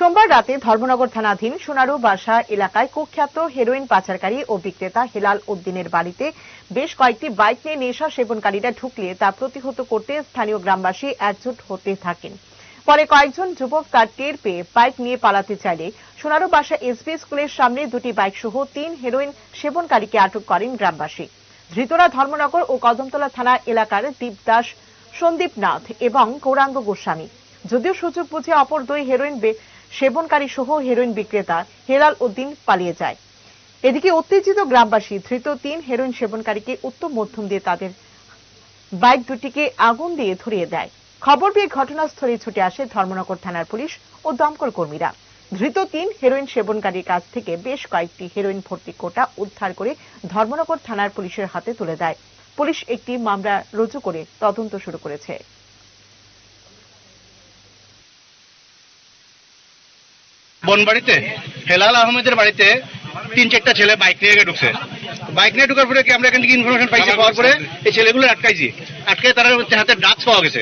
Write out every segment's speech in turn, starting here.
সোমবার রাতে ধর্মনগর থানাধীন সোনারু বাসা এলাকায় কুখ্যাত হেরোইন পাচারকারী ও বিক্রেতা হেলাল উদ্দিনের বাড়িতে বেশ কয়েকটি বাইক নিয়ে নেশা সেবনকারীরা ঢুকলে তা প্রতিহত করতে স্থানীয় গ্রামবাসী একজোট হতে থাকেন। পরে কয়েকজন যুবক তার টের পেয়ে বাইক নিয়ে পালাতে চাইলে সোনারু বাসা এসবি স্কুলের সামনে দুটি বাইক সহ তিন হেরোইন সেবনকারীকে আটক করেন গ্রামবাসী। ধৃতরা ধর্মনগর ও কদমতলা থানা এলাকার দীপদাস, সন্দীপ নাথ এবং গৌরাঙ্গ গোস্বামী। যদিও সুযোগ বুঝে অপর দুই হেরোইন সেবনকারী সহ হেরোইন বিক্রেতা হেলাল উদ্দিন পালিয়ে যায়। এদিকে উত্তেজিত গ্রামবাসী ধৃত তিন হেরোইন সেবনকারীকে উত্তম মধ্যম দিয়ে তাদের বাইক দুটিকে আগুন দিয়ে ধরিয়ে দেয়। খবর পেয়ে ঘটনাস্থলে ছুটে আসে ধর্মনগর থানার পুলিশ ও দমকল কর্মীরা। ধৃত তিন হেরোইন সেবনকারীর কাছ থেকে বেশ কয়েকটি হেরোইন ভর্তি কোটা উদ্ধার করে ধর্মনগর থানার পুলিশের হাতে তুলে দেয়। পুলিশ একটি মামলা রুজু করে তদন্ত শুরু করেছে। বনবাড়িতে হেলাল আহমেদের বাড়িতে তিন চারটা ছেলে বাইক নিয়ে গিয়ে ঢুকছে। বাইক নিয়ে ঢুকার পরে কি আমরা এখান থেকে ইনফরমেশন পাইছি? পাওয়ার পরে এই ছেলেগুলো আটকাইছি। আটকে তারা হচ্ছে হাতে ড্রাগস পাওয়া গেছে।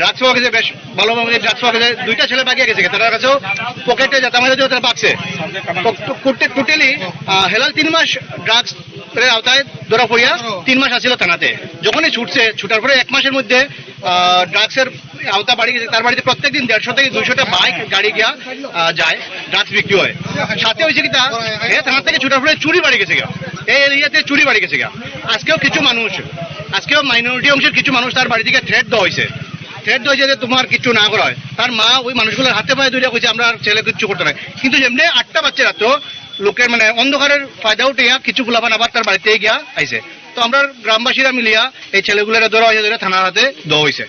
ড্রাগস গেছে বেশ ভালোভাবে ড্রাগস গেছে দুইটা ছেলে বাগিয়ে গেছে তার কাছেও পকেটে তারা টোটালি হেলাল তিন মাস ড্রাগস আওতায় ধরা পড়িয়া তিন মাস থানাতে। যখনই ছুটছে, ছুটার পরে এক মাসের মধ্যে ড্রাগসের আওতা বাড়ি গেছে। তার বাড়িতে দেড়শো থেকে দুইশোটা বাইক গাড়ি গিয়া যায় ড্রাগস বিক্রি হয়। সাথে হয়েছে কি তা থেকে ছুটার পরে চুরি বাড়ি গেছে গা এই এরিয়াতে চুরি বাড়ি গেছে গা আজকেও কিছু মানুষ, আজকেও মাইনরিটি অংশের কিছু মানুষ তার বাড়ি থেকে থ্রেট দেওয়া হয়েছে। দেওয়া হয়েছে যে তোমার কিছু না করা হয়। তার মা ওই মানুষগুলোর হাতে পায়ে দুইটা কইছে, আমরা ছেলে কিচ্ছু করতে নাই। কিন্তু যেমনি আটটা বাচ্চা তো লোকের মানে অন্ধকারের ফায়দা উঠিয়া কিছু গুলাবান আবার তার বাড়িতে গিয়া আইছে। তো আমরা গ্রামবাসীরা মিলিয়া এই ছেলেগুলোরা ধরা হয়েছে থানার হাতে দেওয়া হয়েছে